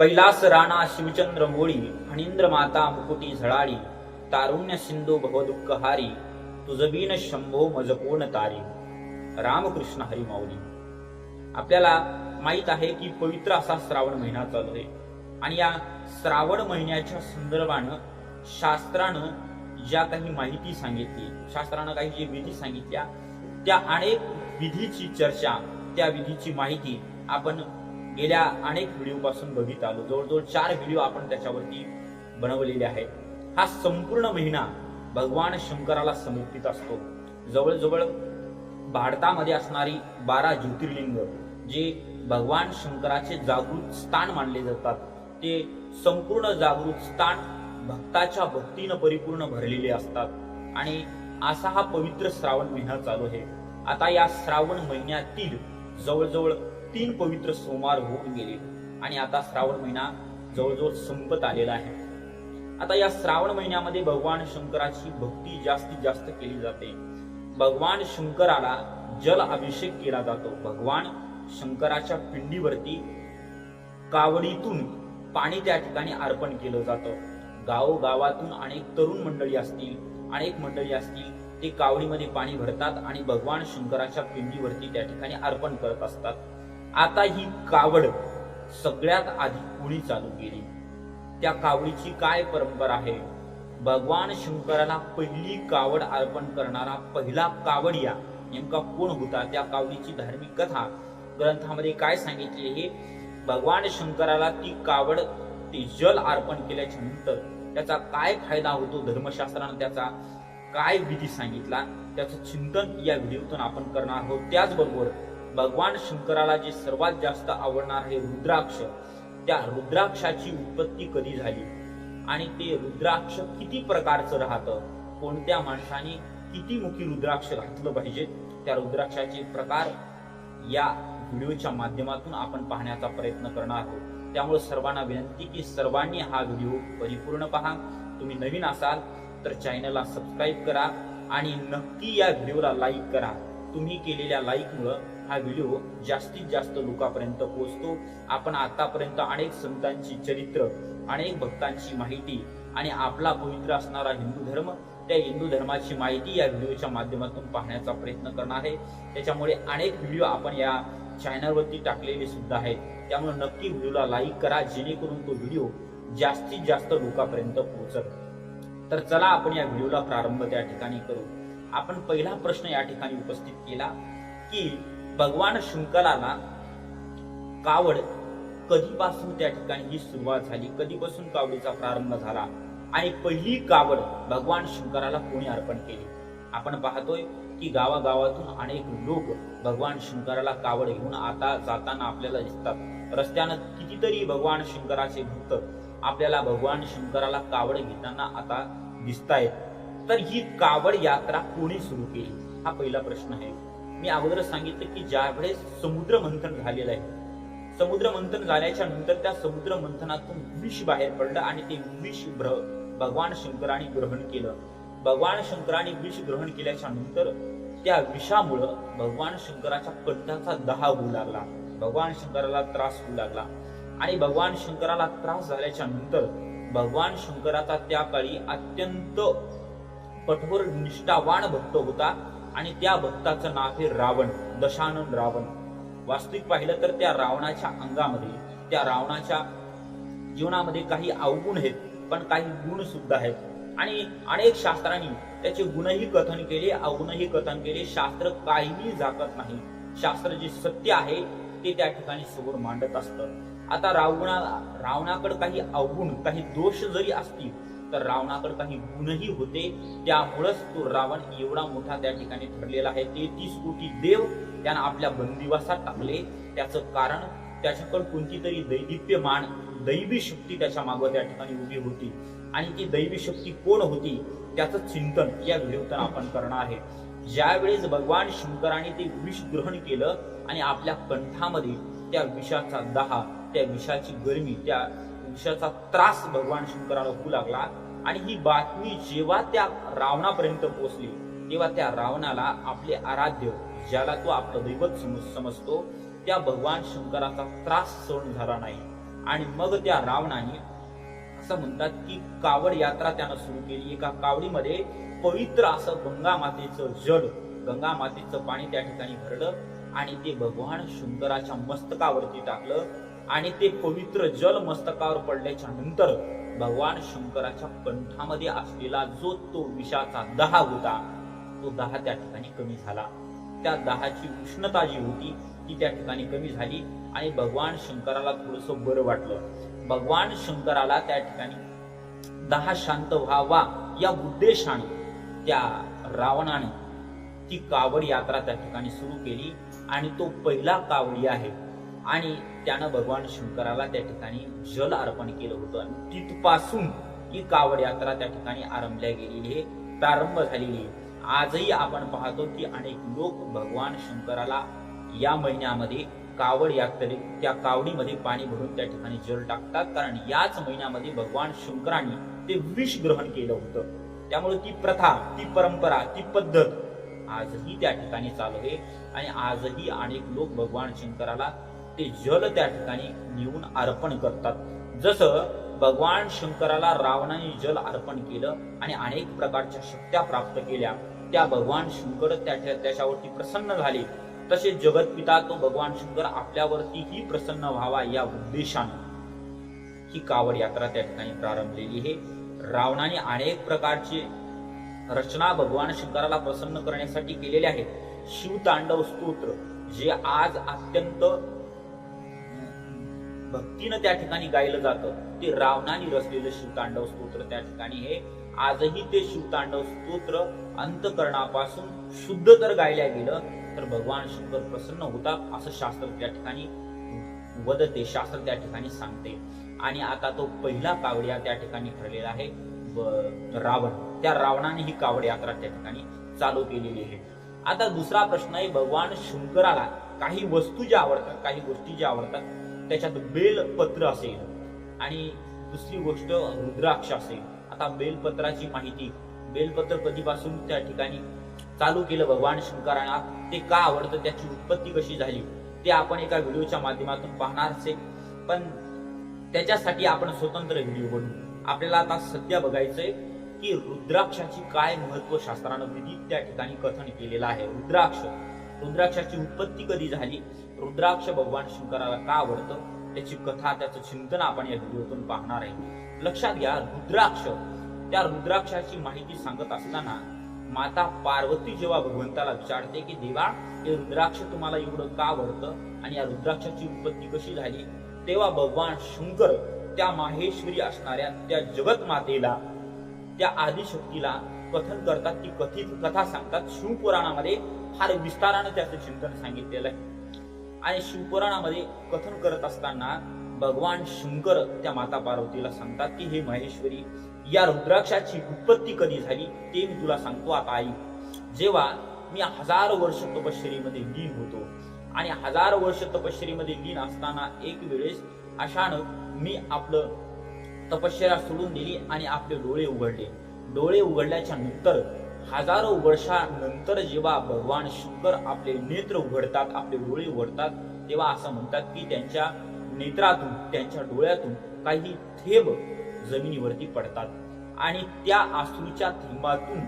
कैलास राणा शिवचंद्र मोळी फणींद्र माता मुकुटी झळाळी तारुण्य सिंधू भवदुःख हारी तुझबीन शंभो मज कोण तारी. रामकृष्ण हरिमाऊली आपल्याला माहीत आहे की पवित्र असा श्रावण महिना चालू आहे. आणि या श्रावण महिन्याच्या संदर्भानं शास्त्रानं ज्या काही माहिती सांगितली शास्त्रानं काही जे विधी सांगितल्या त्या अनेक विधीची चर्चा त्या विधीची माहिती आपण गेल्या अनेक व्हिडिओपासून बघित आलो. जवळजवळ चार व्हिडिओ आपण त्याच्यावरती बनवलेले आहेत. हा संपूर्ण महिना भगवान शंकराला समर्पित असतो. जवळजवळ भारतामध्ये असणारी बारा ज्योतिर्लिंग जे भगवान शंकराचे जागृत स्थान मानले जातात. ते संपूर्ण जागृत स्थान भक्ताच्या भक्तीनं परिपूर्ण भरलेले असतात. आणि असा हा पवित्र श्रावण महिना चालू आहे. आता या श्रावण महिन्यातील जवळजवळ तीन पवित्र सोमवार होऊन गेले आणि आता श्रावण महिना जवळजवळ संपत आलेला आहे. आता या श्रावण महिन्यामध्ये भगवान शंकराची भक्ती जास्तीत जास्त केली जाते. भगवान शंकराला जल अभिषेक केला जातो. भगवान शंकराच्या पिंडीवरती कावडीतून पाणी त्या ठिकाणी अर्पण केलं जातं. गावोगावातून अनेक तरुण मंडळी असतील अनेक मंडळी असतील ते कावडीमध्ये पाणी भरतात आणि भगवान शंकराच्या पिंडीवरती त्या ठिकाणी अर्पण करत असतात. आता ही कावड सगळ्यात आधी कुणी चालू केली. त्या कावडीची काय परंपरा आहे? भगवान शंकराला पहिली कावड अर्पण करणारा पहिला कावडिया नेमका कोण होता? त्या कावडीची धार्मिक कथा ग्रंथामध्ये काय सांगितले हे भगवान शंकराला ती कावड ते जल अर्पण केल्याच्यानंतर त्याचा काय फायदा होतो धर्मशास्त्रानं त्याचा? काय विधी सांगितला? त्याचं चिंतन या व्हिडिओतून आपण करणार आहोत. त्याचबरोबर भगवान शंकराला जे सर्वात जास्त आवडणार हे रुद्राक्ष त्या रुद्राक्षाची उत्पत्ती कधी झाली? आणि ते रुद्राक्ष किती प्रकारचं राहतं? कोणत्या माणसाने किती मुखी रुद्राक्ष घातलं पाहिजे? त्या रुद्राक्षाचे प्रकार या व्हिडिओच्या माध्यमातून आपण पाहण्याचा प्रयत्न करणार आहोत. त्यामुळे सर्वांना विनंती की सर्वांनी हा व्हिडिओ परिपूर्ण पहा. तुम्ही नवीन असाल तर चॅनलला सबस्क्राईब करा आणि नक्की या व्हिडिओला लाईक करा. तुम्ही केलेल्या लाईकमुळं हा व्हिडिओ जास्तीत जास्त लोकांपर्यंत पोहोचतो. आपण आतापर्यंत अनेक संतांची चरित्र अनेक भक्तांची माहिती आणि आपला पवित्र असणारा हिंदू धर्म त्या हिंदू धर्माची माहिती या व्हिडिओच्या माध्यमातून पाहण्याचा प्रयत्न करणार आहे. त्याच्यामुळे अनेक व्हिडिओ आपण या चॅनलवरती टाकलेले सुद्धा आहेत. त्यामुळे नक्की व्हिडिओला लाईक करा जेणेकरून तो व्हिडिओ जास्तीत जास्त लोकांपर्यंत पोहोचत तर चला आपण या व्हिडिओला प्रारंभ त्या ठिकाणी करू. आपण पहिला प्रश्न या ठिकाणी उपस्थित केला की भगवान शंकराला कावड कधीपासून त्या ठिकाणी ही सुरुवात झाली? कधीपासून कावडीचा प्रारंभ झाला? आणि पहिली कावड भगवान शंकराला कोणी अर्पण केली? आपण पाहतोय की गावागावातून अनेक लोक भगवान शंकराला कावड घेऊन आता जाताना आपल्याला दिसतात. रस्त्यानं कितीतरी भगवान शंकराचे भक्त आपल्याला भगवान शंकराला कावड घेताना आता दिसतायत. तर ही कावड यात्रा कोणी सुरू केली? हा पहिला प्रश्न आहे. मी अगोदर सांगितलं की ज्यावेळेस समुद्र मंथन झालेलं आहे समुद्र मंथन झाल्याच्यानंतर त्या समुद्र मंथनातून विष बाहेर पडलं आणि ते विष भगवान शंकराने ग्रहण केलं. भगवान शंकराने विष ग्रहण केल्याच्यानंतर त्या विषामुळं भगवान शंकराच्या कंठाचा दहा होऊ लागला. भगवान शंकराला त्रास होऊ लागला. आणि भगवान शंकराला त्रास झाल्याच्यानंतर भगवान शंकराचा त्या काळी अत्यंत कठोर निष्ठावान भक्त होता. आणि त्या भक्ताचं नाव हे रावण दशानन रावण. वास्तविक पाहिलं तर त्या रावणाच्या अंगामध्ये त्या रावणाच्या जीवनामध्ये काही अवगुण आहेत पण काही गुण सुद्धा आहेत. आणि अनेक शास्त्रांनी त्याचे गुणही कथन केले अवगुणही कथन केले. शास्त्र काहीही झाकत नाही. शास्त्र जे सत्य आहे ते त्या ठिकाणी समोर मांडत असतं. आता रावणा रावणाकडे काही अवगुण काही दोष जरी असतील तर रावणाकडे काही गुणही होते. त्यामुळंच तो रावण एवढा मोठा त्या ठिकाणी ठरलेला आहे. तेहतीस कोटी देव त्यानं आपल्या बंदिवासात टाकले. त्याचं कारण त्याच्याकडे कोणती तरी दैदिप्यमान दैवी शक्ती त्याच्या मागं त्या ठिकाणी उभी होती. आणि ती दैवी शक्ती कोण होती? त्याचं चिंतन या व्हिडिओतून आपण करणार आहे. ज्यावेळेस भगवान शंकराने ते विष ग्रहण केलं आणि आपल्या कंठामध्ये त्या विषाचा दहा त्या विषाची गरमी त्या वृक्षाचा त्रास भगवान शंकराला होऊ लागला आणि ही बातमी जेव्हा त्या रावणापर्यंत पोहोचली तेव्हा त्या रावणाला आपले आराध्य ज्याला तो आपलं दैवत समज समजतो त्या भगवान शंकराचा त्रास सहन झाला नाही. आणि मग त्या रावणाने असं म्हणतात की कावड यात्रा त्यानं सुरू केली. एका कावडीमध्ये पवित्र असं गंगा मातेचं जड गंगा मातेचं पाणी त्या ठिकाणी भरलं आणि ते भगवान शंकराच्या मस्तकावरती टाकलं. आणि ते पवित्र जल मस्तकावर पडल्याच्या नंतर भगवान शंकराच्या कंठामध्ये असलेला जो तो विषाचा दहा होता तो दहा त्या ठिकाणी कमी झाला. त्या दहाची उष्णता जी होती ती त्या ठिकाणी कमी झाली आणि भगवान शंकराला थोडस बरं वाटलं. भगवान शंकराला त्या ठिकाणी दहा शांत व्हावा या उद्देशाने त्या रावणाने ती कावड यात्रा त्या ठिकाणी सुरू केली आणि तो पहिला कावडी आहे आणि त्यानं भगवान शंकराला त्या ठिकाणी जल अर्पण केलं होतं. आणि तिथपासून ही कावड यात्रा त्या ठिकाणी आरंभल्या गेलेली आहे प्रारंभ झालेली आहे. आजही आपण पाहतो की अनेक लोक भगवान शंकराला या महिन्यामध्ये कावड यात्रे त्या कावडीमध्ये पाणी भरून त्या ठिकाणी जल टाकतात. कारण याच महिन्यामध्ये भगवान शंकराने ते विष ग्रहण केलं होतं. त्यामुळे ती प्रथा ती परंपरा ती पद्धत आजही त्या ठिकाणी चालू आहे. आणि आजही अनेक लोक भगवान शंकराला ते जल त्या ठिकाणी नेऊन अर्पण करतात. जसं भगवान शंकराला रावणाने जल अर्पण केलं आणि अनेक प्रकारच्या शक्त्या प्राप्त केल्या त्या भगवान शंकर त्या त्याच्यावरती प्रसन्न झाले. तसे जगतपिता तो भगवान शंकर आपल्यावरतीही प्रसन्न व्हावा या उद्देशाने ही कावड यात्रा त्या ठिकाणी प्रारंभलेली आहे. रावणाने अनेक प्रकारचे रचना भगवान शंकराला प्रसन्न करण्यासाठी केलेले आहेत. शिवतांडव स्तोत्र जे आज अत्यंत भक्तीनं त्या ठिकाणी गायलं जातं. ते रावणाने रचलेलं शिवतांडव स्तोत्र त्या ठिकाणी हे. आजही ते शिवतांडव स्तोत्र अंतकरणापासून शुद्ध तर गायल्या गेलं तर भगवान शंकर प्रसन्न होतात असं शास्त्र त्या ठिकाणी वदते शास्त्र त्या ठिकाणी सांगते. आणि आता तो पहिला कावडिया त्या ठिकाणी ठरलेला आहे रावण. त्या रावणाने ही कावड यात्रा त्या ठिकाणी चालू केलेली आहे. आता दुसरा प्रश्न आहे भगवान शंकराला काही वस्तू ज्या आवडतात काही गोष्टी ज्या आवडतात त्याच्यात बेलपत्र असेल. आणि दुसरी गोष्ट रुद्राक्ष असेल. आता बेलपत्राची माहिती बेलपत्र कधीपासून त्या ठिकाणी चालू केलं भगवान शंकरांना? ते का आवडतं? त्याची उत्पत्ती कशी झाली? ते आपण एका व्हिडिओच्या माध्यमातून पाहणार असेल पण त्याच्यासाठी आपण स्वतंत्र व्हिडिओ बनवू. आपल्याला आता सध्या बघायचंय की रुद्राक्षाची काय महत्त्व शास्त्रानं विधी त्या ठिकाणी कथन केलेलं आहे. रुद्राक्ष. रुद्राक्षाची उत्पत्ती कधी झाली? रुद्राक्ष भगवान शंकराला का आवडतं? त्याची कथा त्याचं चिंतन आपण या व्हिडिओतून पाहणार आहे. लक्षात घ्या रुद्राक्ष. त्या रुद्राक्षाची माहिती सांगत असताना माता पार्वती जेव्हा भगवंताला विचारते की देवा हे रुद्राक्ष तुम्हाला एवढं का आवडतं? आणि या रुद्राक्षाची उत्पत्ती कशी झाली? तेव्हा भगवान शंकर त्या माहेश्वरी असणाऱ्या त्या जगत मातेला त्या आदिशक्तीला कथन करतात. ती कथित कथा सांगतात. शिवपुराणामध्ये फार विस्तारानं त्याचं चिंतन सांगितलेलं आहे. आणि शिवपुराणामध्ये कथन करत असताना भगवान शंकर त्या माता पार्वतीला सांगतात की हे महेश्वरी या रुद्राक्षाची उत्पत्ती कधी झाली ते मी तुला सांगतो. आता आई जेव्हा मी हजारो वर्ष तपश्चरीमध्ये लीन होतो आणि हजारो वर्ष तपश्चरीमध्ये लीन असताना एक वेळेस अशानं मी आपलं तपश्चर्या सोडून दिली आणि आपले डोळे उघडले. डोळे उघडल्याच्या नंतर हजारो वर्षानंतर जेव्हा भगवान शंकर आपले नेत्र उघडतात आपले डोळे उघडतात तेव्हा असं म्हणतात की त्यांच्या नेत्रातून त्यांच्या डोळ्यातून काही थेंब जमिनीवरती पडतात. आणि त्या आसूच्या थेंबातून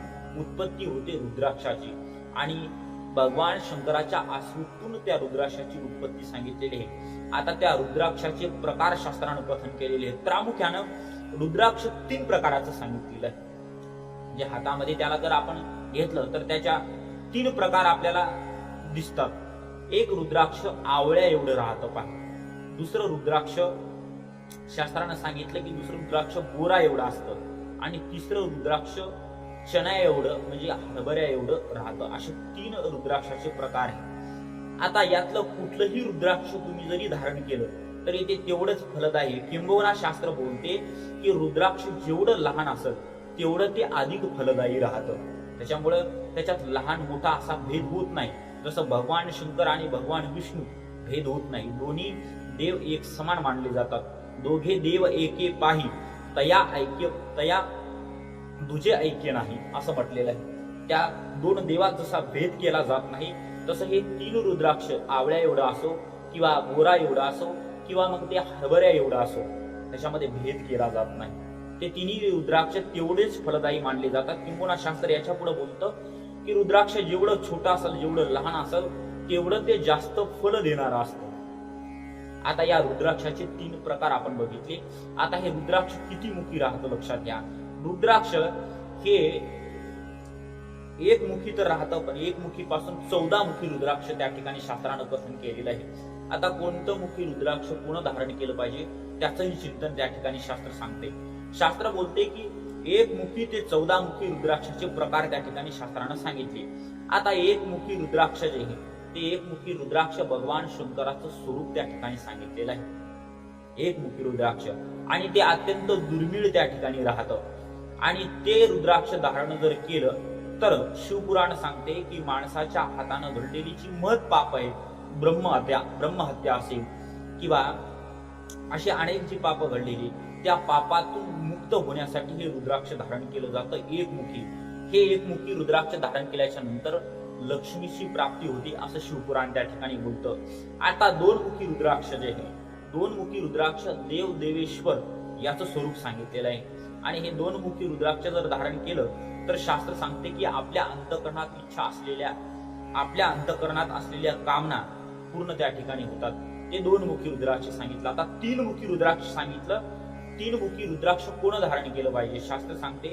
उत्पत्ती होते रुद्राक्षाची. आणि भगवान शंकराच्या आसूतून त्या रुद्राक्षाची उत्पत्ती सांगितलेली आहे. आता त्या रुद्राक्षाचे प्रकार शास्त्रानं कथन केलेले आहे. प्रामुख्यानं रुद्राक्ष तीन प्रकाराचं सांगितलेलं आहे. जे हातामध्ये त्याला जर आपण घेतलं तर त्याच्या तीन प्रकार आपल्याला दिसतात. एक रुद्राक्ष आवळ्या एवढं राहतं पहा. दुसरं रुद्राक्ष शास्त्रानं सांगितलं की दुसरं रुद्राक्ष बोरा एवढं असतं. आणि तिसरं रुद्राक्ष चण्या एवढं म्हणजे हरभऱ्या एवढं राहतं. असे तीन रुद्राक्षाचे प्रकार आहेत. आता यातलं कुठलंही रुद्राक्ष तुम्ही जरी धारण केलं तरी ते तेवढंच फलदायी आहे. किंबहुना शास्त्र बोलते की रुद्राक्ष जेवढं लहान असत तेवढं ते अधिक फलदायी राहतं. त्याच्यामुळं त्याच्यात लहान मोठा असा भेद होत नाही. जसं भगवान शंकर आणि भगवान विष्णू भेद होत नाही. दोन्ही देव एक समान मानले जातात. दोघे देव एके पाही. तया ऐक्य तया दुजे ऐक्य नाही असं म्हटलेलं आहे. त्या दोन देवात जसा भेद केला जात नाही तसं हे तीन रुद्राक्ष आवळ्या एवढा असो किंवा बोरा एवढा असो किंवा मग ते हरभऱ्या एवढं असो त्याच्यामध्ये भेद केला जात नाही. ते तिन्ही रुद्राक्ष तेवढेच फलदायी मानले जातात. किंवा शास्त्र याच्यापुढे बोलतं की रुद्राक्ष जेवढं छोटं असेल जेवढं लहान असेल तेवढं ते जास्त फल देणारं असतं. आता या रुद्राक्षाचे तीन प्रकार आपण बघितले. आता हे रुद्राक्ष किती मुखी राहतं लक्षात घ्या. रुद्राक्ष हे एक मुखी तर राहतं पण एक मुखी पासून चौदा मुखी रुद्राक्ष त्या ठिकाणी शास्त्रानं कथन केलेलं आहे. आता कोणतं मुखी रुद्राक्ष कोण धारण केलं पाहिजे त्याचंही चिंतन त्या ठिकाणी शास्त्र सांगते. शास्त्र बोलते की एक मुखी ते चौदा मुखी रुद्राक्षाचे प्रकार त्या ठिकाणी शास्त्रानं सांगितले. आता एक मुखी रुद्राक्ष जे आहे ते एक मुखी रुद्राक्ष भगवान शंकराचं स्वरूप त्या ठिकाणी सांगितलेलं आहे. एक मुखी रुद्राक्ष. आणि ते अत्यंत दुर्मिळ त्या ठिकाणी राहतं. आणि ते रुद्राक्ष धारण जर केलं तर शिवपुराण सांगते की माणसाच्या हातानं घडलेली जी मत पाप आहे ब्रह्महत्या ब्रह्महत्या असेल किंवा अशी अनेक जी पाप घडलेली त्या पापातून मुक्त होण्यासाठी हे रुद्राक्ष धारण केलं जातं. एकमुखी. हे एकमुखी रुद्राक्ष धारण केल्याच्यानंतर लक्ष्मीची प्राप्ती होती असं शिवपुराण त्या ठिकाणी बोलतं. आता दोन मुखी रुद्राक्ष जे आहे दोन मुखी रुद्राक्ष देव देवेश्वर याचं स्वरूप सांगितलेलं आहे. आणि हे दोन मुखी रुद्राक्ष जर धारण केलं तर शास्त्र सांगते की आपल्या अंतकरणात इच्छा असलेल्या आपल्या अंतकरणात असलेल्या कामना पूर्ण त्या ठिकाणी होतात. ते दोन मुखी रुद्राक्ष सांगितलं. आता तीन मुखी रुद्राक्ष सांगितलं तीन मुखी रुद्राक्ष कोण धारण केलं पाहिजे? शास्त्र सांगते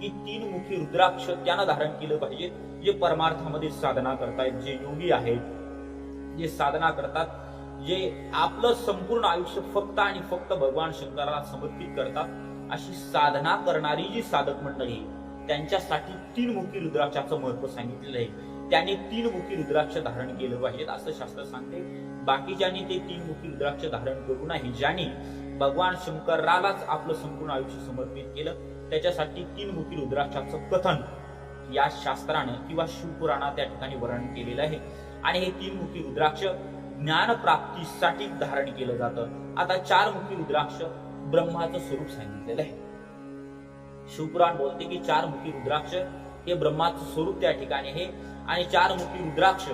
की तीन मुखी रुद्राक्ष त्यानं धारण केलं पाहिजे जे परमार्थामध्ये साधना करतायत जे योगी आहेत. जे साधना करतात जे आपलं संपूर्ण आयुष्य फक्त आणि फक्त भगवान शंकराला समर्पित करतात अशी साधना करणारी जी साधक मंडळी त्यांच्यासाठी तीन मुखी रुद्राक्षाचं महत्त्व सांगितलेलं आहे. त्याने तीन मुखी रुद्राक्ष धारण केलं पाहिजेत असं शास्त्र सांगते. बाकीच्यांनी ते तीन मुखी रुद्राक्ष धारण करू नाही ज्यांनी भगवान शंकरालाच आपलं संपूर्ण आयुष्य समर्पित केलं. त्याच्यासाठी तीन मुखी रुद्राक्षाचं कथन या शास्त्रानं किंवा शिवपुराणात त्या ठिकाणी वर्णन केलेलं आहे. आणि हे तीन मुखी रुद्राक्ष ज्ञानप्राप्तीसाठी धारण केलं जातं. आता चार मुखी रुद्राक्ष ब्रह्माचं स्वरूप सांगितलेलं आहे. शिवपुराण बोलते की चार मुखी रुद्राक्ष हे ब्रह्माचं स्वरूप त्या ठिकाणी आहे. आणि चार मुखी रुद्राक्ष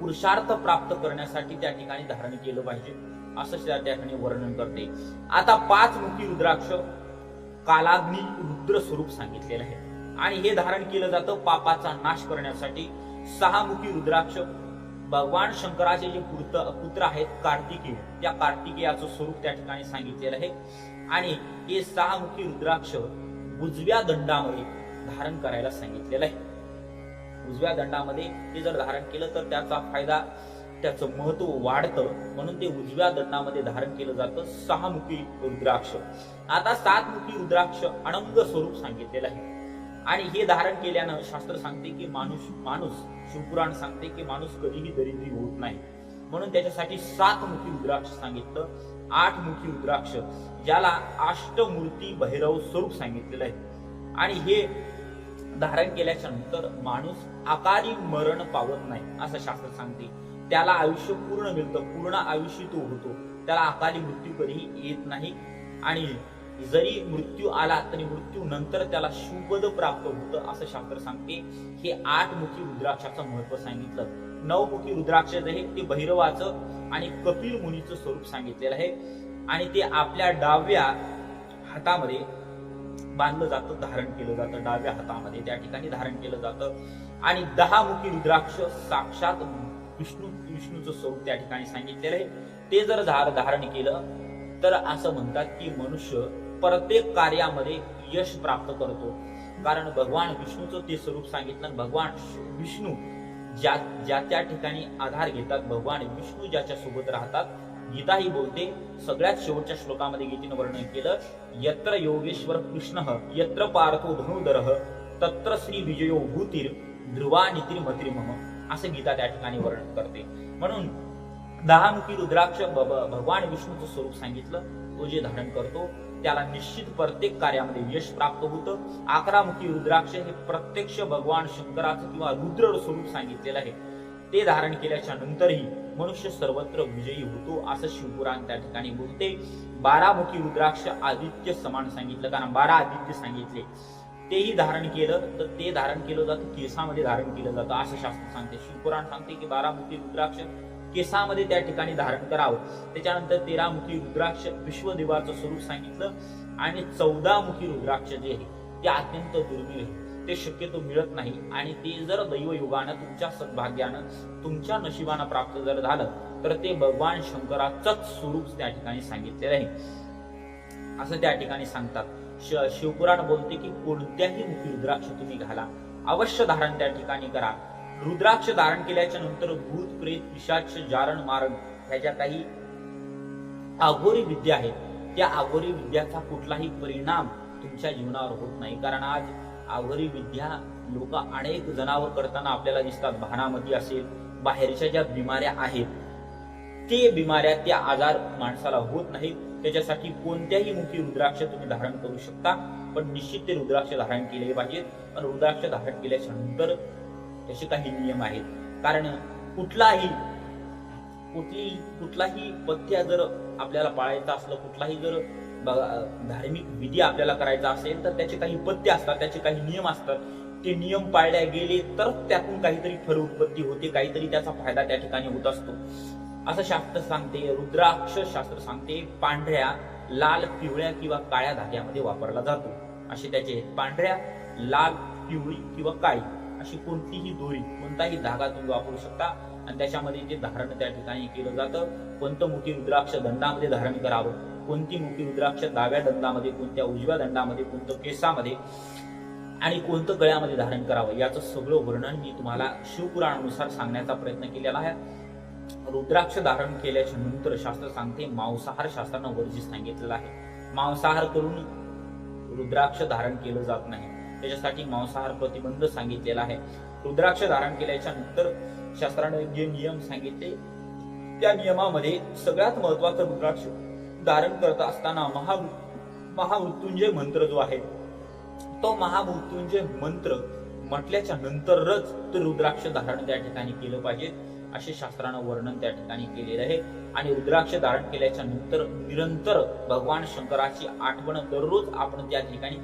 पुरुषार्थ प्राप्त करण्यासाठी त्या ठिकाणी धारण केलं पाहिजे. असं त्या ठिकाणी वर्णन करते. आता पाच मुखी रुद्राक्ष कालाग्नी रुद्र स्वरूप सांगितलेलं आहे. आणि हे धारण केलं जातं पापाचा नाश करण्यासाठी. सहा मुखी रुद्राक्ष भगवान शंकराचे जे पुत्र पुत्र आहेत कार्तिकेय त्या कार्तिकेयाचं स्वरूप त्या ठिकाणी सांगितलेलं आहे. आणि हे सहा मुखी रुद्राक्ष उजव्या दंडामध्ये धारण करायला सांगितलेलं आहे. उजव्या दंडामध्ये हे जर धारण केलं तर त्याचा फायदा त्याचं महत्त्व वाढतं म्हणून ते उजव्या दंडामध्ये धारण केलं जातं. सहामुखी रुद्राक्ष. आता सातमुखी रुद्राक्ष अनंग स्वरूप सांगितलेलं आहे. आणि हे धारण केल्यानं शास्त्र सांगते की माणूस माणूस शिवपुराण सांगते की माणूस कधीही दरिद्री होत नाही. म्हणून त्याच्यासाठी सात मुखी रुद्राक्ष सांगितलं. आठ मुखी रुद्राक्ष ज्याला अष्टमूर्ती भैरव स्वरूप सांगितलेलं आहे. आणि हे धारण केल्याच्यानंतर माणूस आकारी मरण पावत नाही असं शास्त्र सांगते. त्याला आयुष्य पूर्ण मिळतं पूर्ण आयुष्य तो होतो. त्याला अकाली मृत्यू कधीही येत नाही. आणि जरी मृत्यू आला तरी मृत्यू नंतर त्याला शिवपद प्राप्त होतं असं शास्त्र सांगते. हे आठ मुखी रुद्राक्षाचं महत्त्व सांगितलं. नऊ मुखी रुद्राक्ष जे आहे ते भैरवाचं आणि कपिल मुनीचं स्वरूप सांगितलेलं आहे. आणि ते आपल्या डाव्या हातामध्ये बांधलं जातं धारण केलं जातं. डाव्या हातामध्ये त्या ठिकाणी धारण केलं जातं. आणि दहा मुखी रुद्राक्ष साक्षात विष्णू विष्णूचं स्वरूप त्या ठिकाणी सांगितलेलं आहे. ते जर धार धारण केलं तर असं म्हणतात की मनुष्य प्रत्येक कार्यामध्ये यश प्राप्त करतो. कारण भगवान विष्णूचं ते स्वरूप सांगितलं भगवान विष्णू ज्या ज्या त्या ठिकाणी आधार घेतात भगवान विष्णू ज्याच्या सोबत राहतात गीता ही बोलते. सगळ्यात शेवटच्या श्लोकामध्ये गीतेनं वर्णन केलं यत्र योगेश्वर कृष्ण यत्र पार्थो धनुधर तत्र श्री विजयो भूतीर ध्रुवा नितीर मतिर्मह असं गीता त्या ठिकाणी वर्णन करते. म्हणून दहामुखी रुद्राक्ष भगवान विष्णूचं स्वरूप सांगितलं. तो जे धारण करतो त्याला निश्चित प्रत्येक कार्यामध्ये यश प्राप्त होतं. अकरा मुखी रुद्राक्ष हे प्रत्यक्ष भगवान शंकराचं किंवा रुद्र स्वरूप सांगितलेलं आहे. ते धारण केल्याच्या नंतरही मनुष्य सर्वत्र विजयी होतो असं शिवपुराण त्या ठिकाणी बोलते. बारामुखी रुद्राक्ष आदित्य समान सांगितलं. कारण बारा आदित्य सांगितले. तेही धारण केलं तर ते धारण केलं जातं केसामध्ये धारण केलं जातं. असं शास्त्र सांगते. शिवपुराण सांगते की बारामुखी रुद्राक्ष केसामध्ये त्या ठिकाणी धारण करावं. त्याच्यानंतर तेरामुखी रुद्राक्ष विश्वदेवाचं स्वरूप सांगितलं आणि चौदामुखी रुद्राक्ष जे आहे ते अत्यंत दुर्मिळ आहे. ते शक्यतो मिळत नाही आणि ते जर दैवयोगानं तुमच्या सद्भाग्यानं तुमच्या नशिबानं प्राप्त जर झालं तर ते भगवान शंकराचंच स्वरूप त्या ठिकाणी सांगितलेलं आहे. असं त्या ठिकाणी सांगतात. शिवपुराण बोलते की कोणत्याही मुखी रुद्राक्ष तुम्ही घाला. अवश्य धारण त्या ठिकाणी करा. रुद्राक्ष धारण केल्याच्यानंतर भूत प्रेत पिशाच जारण मारण ह्याच्या काही अघोरी विद्या आहेत. त्या अघोरी विद्याचा कुठलाही परिणाम तुमच्या जीवनावर होत नाही. कारण आज अघोरी विद्या लोक अनेक जनावर करताना आपल्याला दिसतात. भानामती असेल बाहेरच्या ज्या बिमाऱ्या आहेत ते बिमाऱ्या त्या आजार माणसाला होत नाहीत. त्याच्यासाठी कोणत्याही मुखी रुद्राक्ष तुम्ही धारण करू शकता. पण निश्चित ते रुद्राक्ष धारण केले पाहिजेत. पण रुद्राक्ष धारण केल्याच्यानंतर त्याचे काही नियम आहेत. कारण कुठलाही कुठली कुठलाही पथ्य जर आपल्याला पाळायचा असलं कुठलाही जर बघा, धार्मिक विधी आपल्याला करायचा असेल तर त्याचे काही पथ्य असतात त्याचे काही नियम असतात. ते नियम पाळल्या गेले तर त्यातून काहीतरी फल उत्पत्ती होते काहीतरी त्याचा फायदा त्या ठिकाणी होत असतो. असं शास्त्र सांगते रुद्राक्ष शास्त्र सांगते पांढऱ्या लाल पिवळ्या किंवा काळ्या धाग्यामध्ये वापरला जातो. असे त्याचे पांढऱ्या लाल पिवळी किंवा काळी अशी कोणतीही दोरी कोणताही धागा तुम्ही वापरू शकता. आणि त्याच्यामध्ये जे धारण त्या ठिकाणी केलं जातं कोणतं मुखी रुद्राक्ष दंडामध्ये धारण करावं कोणती मुखी रुद्राक्ष डाव्या दंडामध्ये कोणत्या उजव्या दंडामध्ये कोणतं केसामध्ये आणि कोणतं गळ्यामध्ये धारण करावं याचं सगळं वर्णन मी तुम्हाला शिवपुराणानुसार सांगण्याचा प्रयत्न केलेला आहे. रुद्राक्ष धारण केल्याच्यानंतर शास्त्र सांगते मांसाहार शास्त्रानं वर्जित सांगितलेलं आहे. मांसाहार करून रुद्राक्ष धारण केलं जात नाही. त्याच्यासाठी मांसाहार प्रतिबंध सांगितलेला आहे. रुद्राक्ष धारण केल्याच्यानंतर शास्त्रानं जे नियम सांगितले त्या नियमामध्ये सगळ्यात महत्वाचं रुद्राक्ष धारण करत असताना महा महामृत्युंजय मंत्र जो आहे तो महामृत्युंजय मंत्र म्हटल्याच्या नंतरच ते रुद्राक्ष धारण त्या ठिकाणी केलं पाहिजे. असे शास्त्रानं वर्णन त्या ठिकाणी केलेलं आहे. आणि रुद्राक्ष धारण केल्याच्यानंतर निरंतर भगवान शंकराची आठवण दररोज आपण त्या ठिकाणी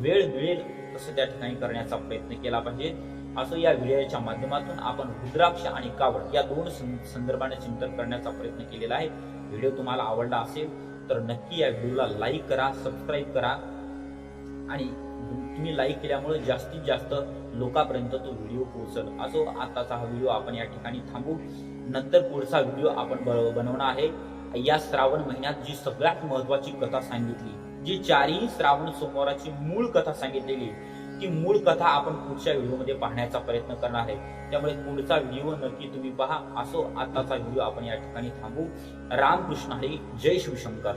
वेळ मिळेल तसं त्या ठिकाणी करण्याचा प्रयत्न केला पाहिजे. असं या व्हिडिओच्या माध्यमातून आपण रुद्राक्ष आणि कावड या दोन संदर्भाने चिंतन करण्याचा प्रयत्न केलेला आहे. व्हिडिओ तुम्हाला आवडला असेल तर नक्की या व्हिडिओला लाईक करा सबस्क्राईब करा. आणि तुम्ही लाईक केल्यामुळे जास्तीत जास्त लोकांपर्यंत तो व्हिडिओ पोहोचल. असो आताचा हा व्हिडिओ आपण या ठिकाणी थांबू. नंतर पुढचा व्हिडिओ आपण ब- बनवणार आहे. या श्रावण महिन्यात जी सगळ्यात महत्वाची कथा सांगितली जी चारही श्रावण सोमवाराची मूळ कथा सांगितलेली ती मूळ कथा आपण पुढच्या व्हिडिओमध्ये पाहण्याचा प्रयत्न करणार आहे. त्यामुळे पुढचा व्हिडिओ नक्की तुम्ही पहा. असो आताचा व्हिडिओ आपण या ठिकाणी थांबू. रामकृष्ण हरी जय शिवशंकर